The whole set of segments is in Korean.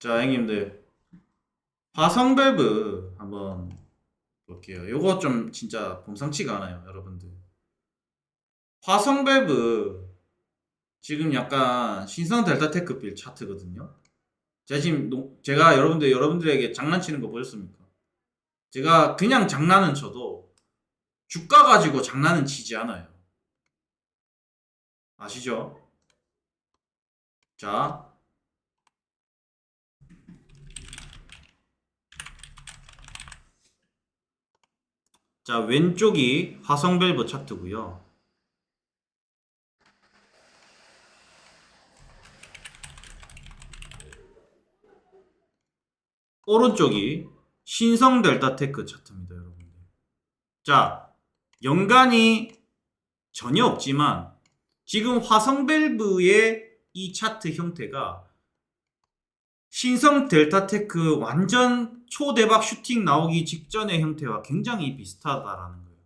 자, 형님들. 화성 밸브 한번 볼게요. 요거 좀 진짜 범상치가 않아요, 여러분들. 화성 밸브 지금 약간 신성 델타 테크필 차트거든요. 제가 지금 노- 제가 여러분들 여러분들에게 장난치는 거 보셨습니까? 제가 그냥 장난은 쳐도 주가 가지고 장난은 치지 않아요. 아시죠? 자, 자, 왼쪽이 화성 밸브 차트고요. 오른쪽이 신성 델타 테크 차트입니다, 여러분들. 자, 연간이 전혀 없지만 지금 화성 밸브의 이 차트 형태가 신성 델타 테크 완전 초대박 슈팅 나오기 직전의 형태와 굉장히 비슷하다라는 거예요.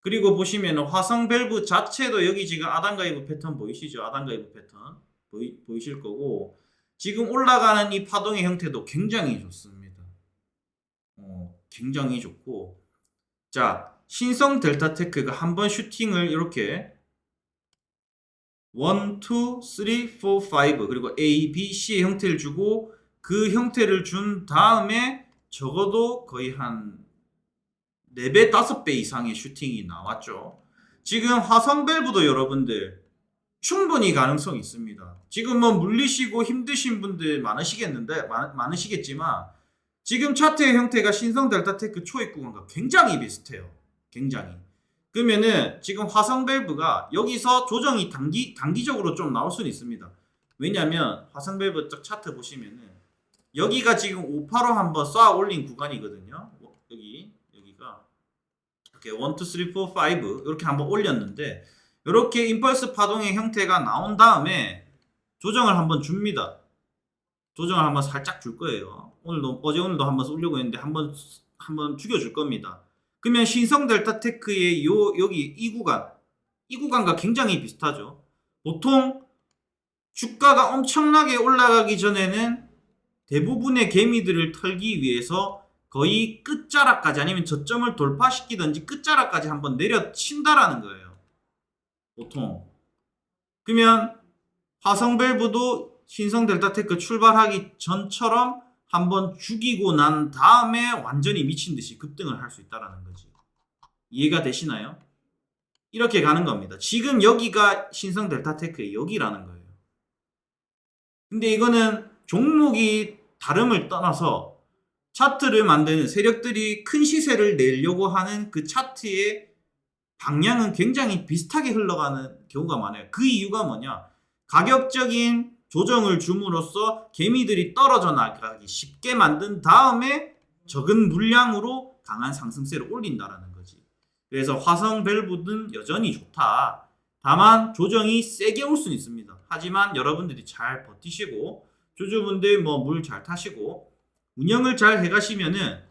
그리고 보시면 화성 밸브 자체도 여기 지금 아단가이브 패턴 보이시죠? 아단가이브 패턴 보이, 보이실 거고 지금 올라가는 이 파동의 형태도 굉장히 좋습니다. 어, 굉장히 좋고 자 신성 델타 테크가 한번 슈팅을 이렇게 1, 2, 3, 4, 5 그리고 A, B, C의 형태를 주고 그 형태를 준 다음에 적어도 거의 한 4배, 5배 이상의 슈팅이 나왔죠. 지금 화성 밸브도 여러분들 충분히 가능성이 있습니다. 지금 뭐 물리시고 힘드신 분들 많으시겠는데 많, 많으시겠지만 지금 차트의 형태가 신성 델타 테크 초입 구간과 굉장히 비슷해요. 굉장히. 그러면은 지금 화성 밸브가 여기서 조정이 단기 단기적으로 좀 나올 수는 있습니다. 왜냐면 화성 밸브 쪽 차트 보시면은 여기가 지금 585 한번 쏴 올린 구간이거든요. 어, 여기 여기가 이렇게 1, 2, 3, 4, 5 이렇게 한번 올렸는데 이렇게 임펄스 파동의 형태가 나온 다음에 조정을 한번 줍니다. 조정을 한번 살짝 줄 거예요. 오늘도 어제 오늘도 한번 쏠려고 했는데 한번 한번 죽여줄 겁니다. 그러면 신성 델타 테크의 요 여기 이 구간 이 구간과 굉장히 비슷하죠. 보통 주가가 엄청나게 올라가기 전에는 대부분의 개미들을 털기 위해서 거의 끝자락까지 아니면 저점을 돌파시키든지 끝자락까지 한번 내려친다라는 거예요. 보통. 그러면 화성 밸브도 신성 델타 테크 출발하기 전처럼 한번 죽이고 난 다음에 완전히 미친 듯이 급등을 할 수 있다라는 거지. 이해가 되시나요? 이렇게 가는 겁니다. 지금 여기가 신성 델타 테크의 여기라는 거예요. 근데 이거는 종목이 다름을 떠나서 차트를 만드는 세력들이 큰 시세를 내려고 하는 그 차트의 방향은 굉장히 비슷하게 흘러가는 경우가 많아요. 그 이유가 뭐냐? 가격적인 조정을 줌으로써 개미들이 떨어져 나가기 쉽게 만든 다음에 적은 물량으로 강한 상승세를 올린다라는 거지. 그래서 화성 밸브는 여전히 좋다. 다만 조정이 세게 올 수는 있습니다. 하지만 여러분들이 잘 버티시고 조주분들 뭐 물 잘 타시고 운영을 잘 해가시면은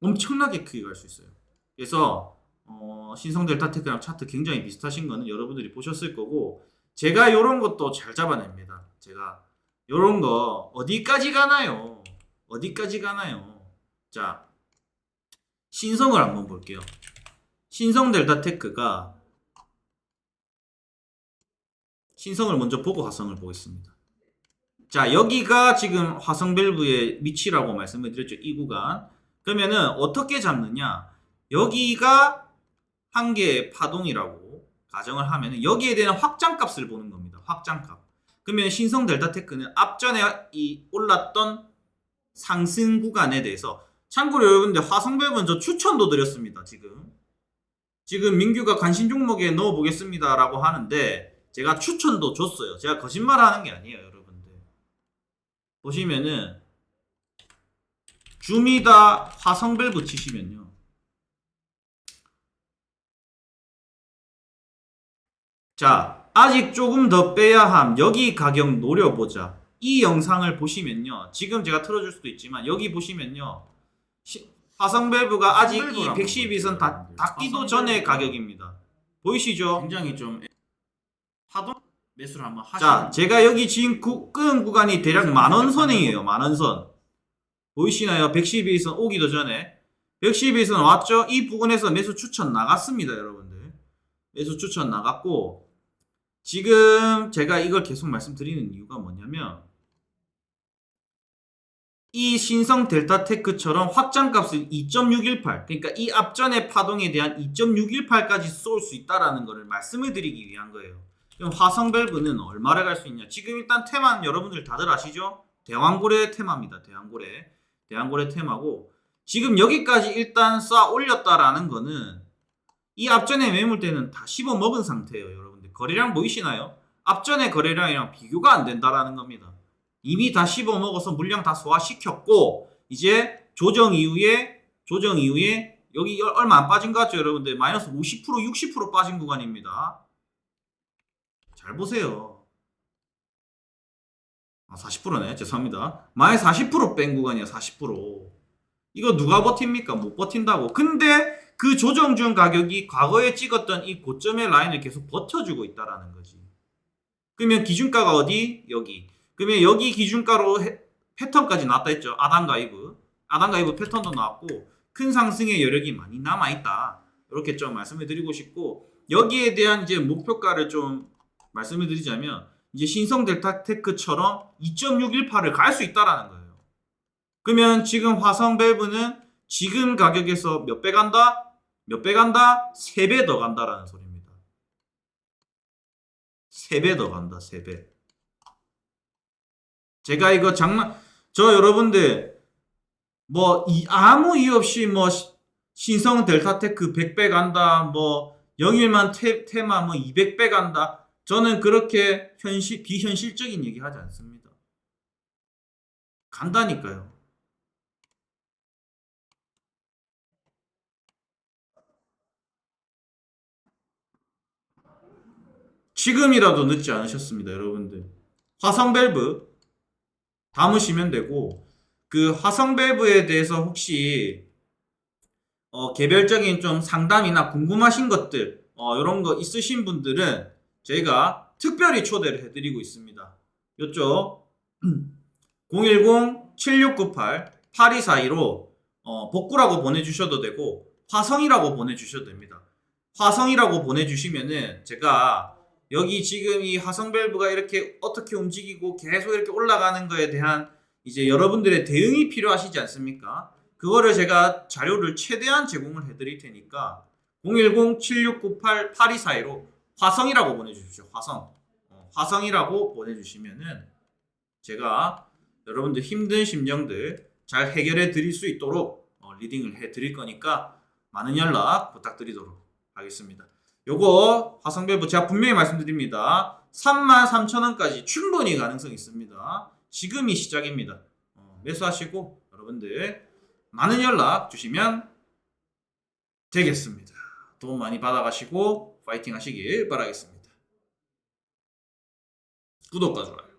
엄청나게 크게 갈 수 있어요. 그래서 어, 신성 델타 테크랑 차트 굉장히 비슷하신 거는 여러분들이 보셨을 거고 제가 이런 것도 잘 잡아냅니다. 제가 이런 거 어디까지 가나요? 어디까지 가나요? 자 신성을 한번 볼게요. 신성 델타 테크가 신성을 먼저 보고 화성을 보겠습니다. 자 여기가 지금 화성 밸브의 위치라고 말씀을 드렸죠. 이 구간. 그러면은 어떻게 잡느냐? 여기가 한 개의 파동이라고 가정을 하면은 여기에 대한 확장값을 보는 겁니다. 확장값. 그러면 신성 델타 테크는 앞전에 이 올랐던 상승 구간에 대해서 참고로 여러분들 화성 밸브는 저 추천도 드렸습니다. 지금 지금 민규가 관심 종목에 넣어 보겠습니다라고 하는데 제가 추천도 줬어요. 제가 거짓말 하는 게 아니에요, 여러분들. 보시면은 주미다 화성 밸브 치시면요. 자, 아직 조금 더 빼야 함. 여기 가격 노려보자. 이 영상을 보시면요. 지금 제가 틀어줄 수도 있지만 여기 보시면요. 시- 화성 밸브가 아직 이 밸브라고 112선 다. 닿기도 전의 밸브가- 가격입니다. 보이시죠? 굉장히 좀 파동 매수를 한번 하시는 자, 제가 여기 지금 구, 끄는 구간이 대략 만원 선이에요. 만원 선. 보이시나요? 112선 오기도 전에 112선 왔죠? 이 부분에서 매수 추천 나갔습니다, 여러분들. 매수 추천 나갔고 지금 제가 이걸 계속 말씀드리는 이유가 뭐냐면 이 신성 델타 테크처럼 확장 값을 2.618 그러니까 이 앞전의 파동에 대한 2.618까지 쏠 수 있다라는 것을 말씀을 드리기 위한 거예요. 그럼 화성 밸브는 얼마를 갈 수 있냐? 지금 일단 테마는 여러분들 다들 아시죠? 대왕고래 테마입니다. 대왕고래. 대왕고래 테마고 지금 여기까지 일단 쌓아 올렸다라는 거는 이 앞전에 매물대는 다 씹어 먹은 상태예요, 여러분들. 거래량 보이시나요? 앞전의 거래량이랑 비교가 안 된다라는 겁니다. 이미 다 씹어 먹어서 물량 다 소화시켰고 이제 조정 이후에 조정 이후에 여기 얼마 안 빠진 것 같죠, 여러분들? 마이너스 50% 60% 빠진 구간입니다. 잘 보세요. 아, 40%네. 죄송합니다. 마이너스 40%뺀 구간이야, 40%. 이거 누가 버팁니까? 못 버틴다고. 근데 그 조정 중 가격이 과거에 찍었던 이 고점의 라인을 계속 버텨주고 있다라는 거지. 그러면 기준가가 어디? 여기. 그러면 여기 기준가로 해- 패턴까지 나왔다 했죠. 아단 가이브. 아단 가이브 패턴도 나왔고 큰 상승의 여력이 많이 남아 있다. 이렇게 좀 말씀을 드리고 싶고 여기에 대한 이제 목표가를 좀 말씀을 드리자면 이제 신성 델타 테크처럼 2.618을 갈 수 있다라는 거예요. 그러면 지금 화성 밸브는 지금 가격에서 몇 배 간다? 몇 배 간다? 3배 더 간다라는 소리입니다. 3배 더 간다. 3배. 제가 이거 장난 저 여러분들 뭐 이, 아무 이유 없이 뭐 시- 신성 델타테크 100배 간다 뭐 영일만 테, 테마 뭐 200배 간다 저는 그렇게 현실 비현실적인 얘기 하지 않습니다 간다니까요 지금이라도 늦지 않으셨습니다 여러분들 화성 밸브 담으시면 되고 그 화성 밸브에 대해서 혹시 어, 개별적인 좀 상담이나 궁금하신 것들 어, 이런 거 있으신 분들은 저희가 특별히 초대를 해드리고 있습니다. 요쪽 010-7698-8242로 어, 복구라고 보내주셔도 되고 화성이라고 보내주셔도 됩니다. 화성이라고 보내주시면은 제가 여기 지금 이 화성 밸브가 이렇게 어떻게 움직이고 계속 이렇게 올라가는 거에 대한 이제 여러분들의 대응이 필요하시지 않습니까? 그거를 제가 자료를 최대한 제공을 해드릴 테니까 010-7698-8242로 화성이라고 보내주십시오. 화성. 어, 화성이라고 보내주시면은 제가 여러분들 힘든 심정들 잘 해결해 드릴 수 있도록 어, 리딩을 해 드릴 거니까 많은 연락 부탁드리도록 하겠습니다. 요거 화성밸브 제가 분명히 말씀드립니다. 33,000원까지 충분히 가능성이 있습니다. 지금이 시작입니다. 어, 매수하시고 여러분들 많은 연락 주시면 되겠습니다. 돈 많이 받아가시고 파이팅 하시길 바라겠습니다. 구독과 좋아요.